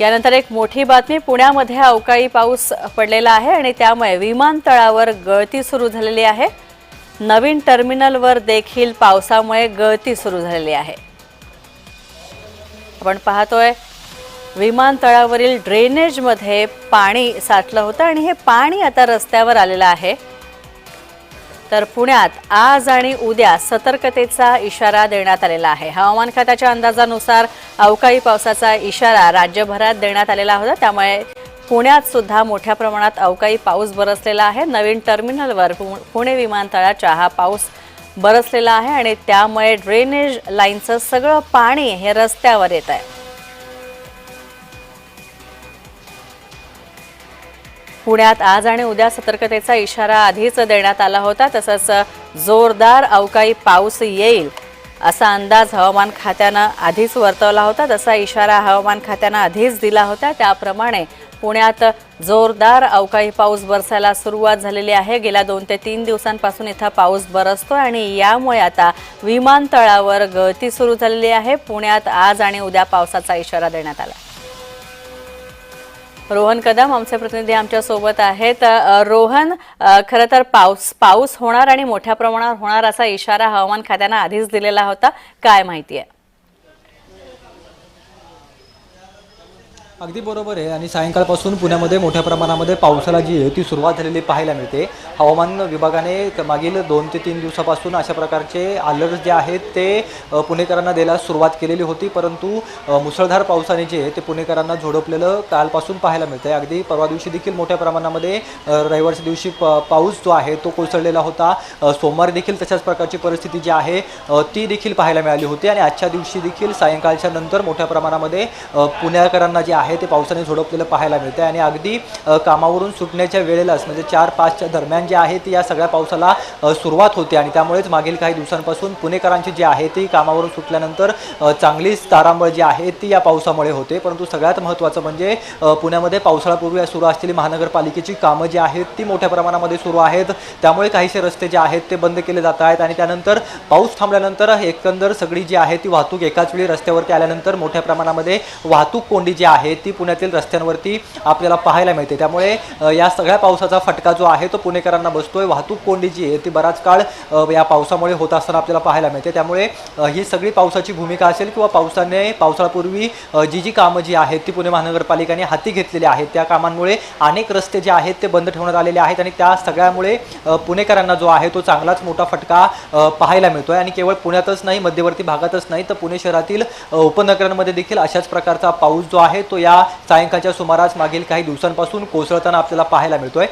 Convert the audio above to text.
यानंतर एक मोठी बातमी पुण्यामध्ये अवकाळी पाऊस पडलेला आहे आणि त्यामुळे विमानतळावर गळती सुरू झालेली आहे. नवीन टर्मिनलवर देखील पावसामुळे गळती सुरू झालेली आहे. आपण पाहतोय विमानतळावरील ड्रेनेजमध्ये पाणी साठलं होतं आणि हे पाणी आता रस्त्यावर आलेलं आहे. तर पुण्यात आज आणि उद्या सतर्कतेचा इशारा देण्यात आलेला आहे. हवामान खात्याच्या अंदाजानुसार अवकाळी पावसाचा इशारा राज्यभरात देण्यात आलेला होता. त्यामुळे पुण्यात सुद्धा मोठ्या प्रमाणात अवकाळी पाऊस बरसलेला आहे. नवीन टर्मिनलवर पु- पुणे विमानतळाच्या हा पाऊस बरसलेला आहे आणि त्यामुळे ड्रेनेज लाईनचं सगळं पाणी हे रस्त्यावर येत आहे. पुण्यात आज आणि उद्या सतर्कतेचा इशारा आधीच देण्यात आला होता. तसंच जोरदार अवकाळी पाऊस येईल असा अंदाज हवामान खात्यानं आधीच वर्तवला होता. तसा इशारा हवामान खात्यानं आधीच दिला होता. त्याप्रमाणे पुण्यात जोरदार अवकाळी पाऊस बरसायला सुरुवात झालेली आहे. गेल्या दोन ते तीन दिवसांपासून इथं पाऊस बरसतो आणि यामुळे आता विमानतळावर गळती सुरू झालेली आहे. पुण्यात आज आणि उद्या पावसाचा इशारा देण्यात आला. रोहन कदम आमचे प्रतिनिधी आमच्यासोबत आहेत रोहन खरं तर पाऊस पाऊस होणार आणि मोठ्या प्रमाणावर होणार असा इशारा हवामान खात्यानं आधीच दिलेला होता. काय माहिती आहे? अगदी बरोबर आहे. आणि सायंकाळपासून पुण्यामध्ये मोठ्या प्रमाणामध्ये पावसाला जी आहे ती सुरुवात झालेली पाहायला मिळते. हवामान विभागाने मागील दोन ते तीन दिवसापासून अशा प्रकारचे अलर्ट जे आहेत ते पुणेकरांना द्यायला सुरुवात केलेली होती. परंतु मुसळधार पावसाने जे आहे ते पुणेकरांना झोडपलेलं कालपासून पाहायला मिळतं आहे अगदी परवा दिवशी देखील मोठ्या प्रमाणामध्ये रविवारच्या दिवशी प- पाऊस जो आहे तो कोसळलेला होता. सोमवारी देखील तशाच प्रकारची परिस्थिती जी आहे ती देखील पाहायला मिळाली होती. आणि आजच्या दिवशी देखील सायंकाळच्या नंतर मोठ्या प्रमाणामध्ये पुणेकरांना जे आहे ते पावसाने झोडपलेलं पाहायला मिळते आणि अगदी कामावरून सुटण्याच्या वेळेलाच म्हणजे चार पाचच्या दरम्यान जे आहे ती या सगळ्या पावसाला सुरुवात होते. आणि त्यामुळेच मागील काही दिवसांपासून पुणेकरांची जी आहे ती कामावरून सुटल्यानंतर चांगलीच तारांबळ जी आहे ती या पावसामुळे होते. परंतु सगळ्यात महत्त्वाचं म्हणजे पुण्यामध्ये पावसाळ्यापूर्वी सुरू असलेली महानगरपालिकेची कामं जी आहेत ती मोठ्या प्रमाणामध्ये सुरू आहेत. त्यामुळे काहीसे रस्ते जे आहेत ते बंद केले जात आहेत. आणि त्यानंतर पाऊस थांबल्यानंतर एकंदर सगळी जी आहे ती वाहतूक एकाच वेळी रस्त्यावरती आल्यानंतर मोठ्या प्रमाणामध्ये वाहतूक कोंडी जी आहे ती पुण्यातील रस्त्यांवरती आपल्याला पाहायला मिळते. त्यामुळे या सगळ्या पावसाचा फटका जो आहे तो पुणेकरांना बसतोय. वाहतूक कोंडी जी आहे ती बराच काळ या पावसामुळे होत असताना आपल्याला पाहायला मिळते. त्यामुळे ही सगळी पावसाची भूमिका असेल किंवा पावसाने पावसाळापूर्वी जी जी कामं जी आहेत ती पुणे महानगरपालिकेने हाती घेतलेली आहेत. त्या कामांमुळे अनेक रस्ते जे आहेत ते बंद ठेवण्यात आलेले आहेत आणि त्या सगळ्यामुळे पुणेकरांना जो आहे तो चांगलाच मोठा फटका पाहायला पाहायला आहे आणि केवळ पुण्यातच नाही मध्यवर्ती भागातच नाही तर पुणे शहरातील उपनगरांमध्ये देखील अशाच प्रकारचा पाऊस जो आहे तो या सायंकाळच्या सुमारास मागील काही दिवसांपासून कोसळताना आपल्याला पाहायला मिळतोय.